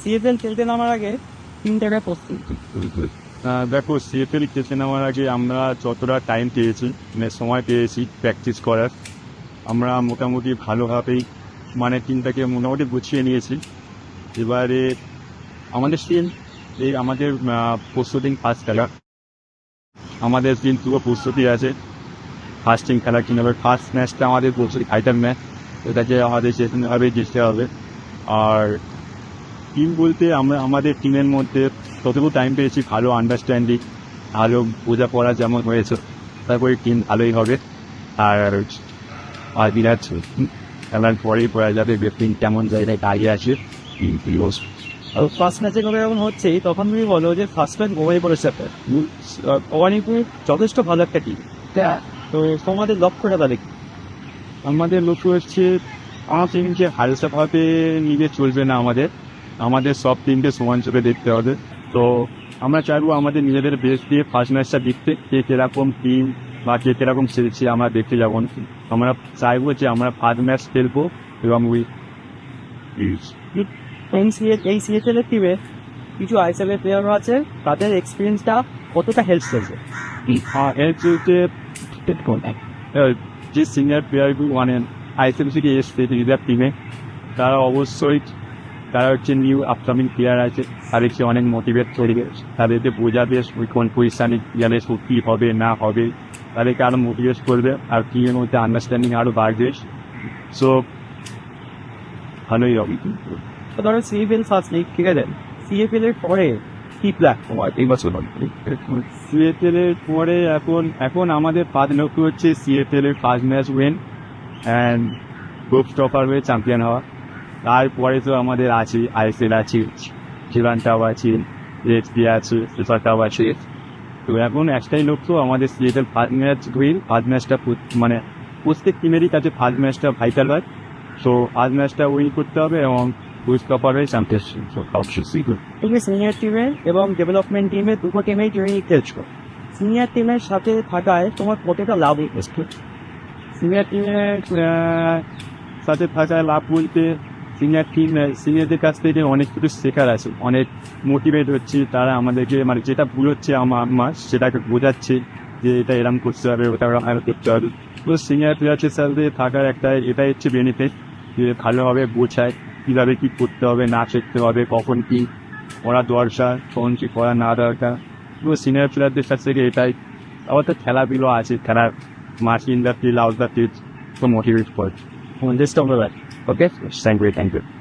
CFL খেলতে নামার আগে তিন প্রস্তুতি দেখো, সিএফএল খেলতে নামার আগে আমরা যতটা টাইম পেয়েছি মানে সময় পেয়েছি প্র্যাকটিস করার, আমরা মোটামুটি ভালোভাবেই মানে টিমটাকে মোটামুটি গুছিয়ে নিয়েছি। এবারে আমাদের টিম এই আমাদের দিন ফার্স্ট খেলা। আমাদের দিন পুরো প্রস্তুতি আছে। ফার্স্ট খেলা কীভাবে ফার্স্ট ম্যাচটা আমাদের প্রস্তুতি ফাইটার ম্যাচ এটাকে আমাদের সেখানেভাবে জিততে হবে। আর টিম বলতে আমরা আমাদের টিমের মধ্যে ততটুকু টাইম পেয়েছি ভালো আন্ডারস্ট্যান্ডিং ভালো বোঝাপড়া যেমন হয়েছে তারপরে টিম ভালোই হবে। আর আর বিরাট খেলার পরেই পড়া যাবে টিম কেমন জায়গায় দাঁড়িয়ে আছে। আর ফার্স্ট ম্যাচে করে যখন হচ্ছেই তখন তুমি বলো যে ফার্স্ট ম্যাচ ঘুমিয়ে পড়েছে ভবানীপুর যথেষ্ট ভালো একটা টিম তো তোমাদের লক্ষ্যটা তাহলে কি? আমাদের লক্ষ্য হচ্ছে আমার টিম টিমকে হালসাভাবে নিয়ে চলবে না আমাদের। আমাদের সব টিমকে সমান চোখে দেখতে হবে। তো আমরা চাইব আমাদের নিজেদের বেস দিয়ে ফার্স্ট ম্যাচটা দেখতে কে কীরকম টিম বা কে কীরকম খেলছে আমরা দেখতে যাব। না। আমরা চাইব যে আমরা ফার্স্ট ম্যাচ খেলব এবং উই এই সিএ এই সিএফএল এর টিমে কিছু আইএসএল এর প্লেয়ারও আছে। তাদের এক্সপিরিয়েন্সটা কতটা হেল্প চলতে আহ, যে সিনিয়র প্লেয়ারগুলো মানে আইসিএম থেকে এসছে টিমে তারা অবশ্যই তারা হচ্ছে নিউ আপকামিং প্লেয়ার আছে। তাদেরকে অনেক মোটিভেট করবে। তাদেরকে বোঝাবে ওই কোন পজিশানে গেলে সত্যি হবে না হবে। তাদেরকে আরও মোটিভেট করবে আর টিমের মধ্যে আন্ডারস্ট্যান্ডিং আরও বাড়বে। সো ভালোই হবে। তো ধরো সিএফএল ফার্স্ট লিগ ঠিক আছে? সিএফএল এর পরে কি এই বছর সিএফএল এর পরে এখন এখন আমাদের পাঁচ লক্ষ্য হচ্ছে সিএফএল এর first match win and group topper হয়ে চ্যাম্পিয়ন হওয়া। তারপরে তো আমাদের আছে আইএসএল আছে চিরানটাও আছে এসপি আছে সুপারটাও আছে। তো এখন একটাই লক্ষ্য আমাদের CFL first match win first ম্যাচটা মানে প্রত্যেক টিমেরই কাছে ফার্স্ট ম্যাচটা ভাইটাল হয়। তো ফার্স্ট ম্যাচটা উইন করতে হবে এবং টপার হয়ে চ্যাম্পিয়নশিপ সিনিয়র টিমে এবং ডেভেলপমেন্ট টিমে দুটো তুমি খেলছো। সিনিয়র টিমের সাথে থাকায় তোমার কতটা লাভ হচ্ছে সিনিয়র টিমের সাথে থাকায় লাভ বলতে সিনিয়র টিম সিনিয়রদের কাছ থেকে অনেক কিছু শেখার আছে। অনেক মোটিভেট হচ্ছে, তারা আমাদেরকে মানে যেটা ভুল হচ্ছে আমার আমার সেটাকে বোঝাচ্ছে যে এটা এরম করতে হবে, ওটা ওরম করতে হবে। তো সিনিয়র প্লেয়ারের সাথে থাকার একটা এটাই হচ্ছে বেনিফিট যে ভালোভাবে বোঝায় কীভাবে কী করতে হবে, না শিখতে হবে, কখন কী করা দরকার, কখন কী করা না দরকার। তো সিনিয়র প্লেয়ারদের কাছ থেকে এটাই। আবার তো খেলাগুলো আছে, খেলার মাস in the field out the field তো মোটিভেট করে। Just over. Okay, sangria, thank you.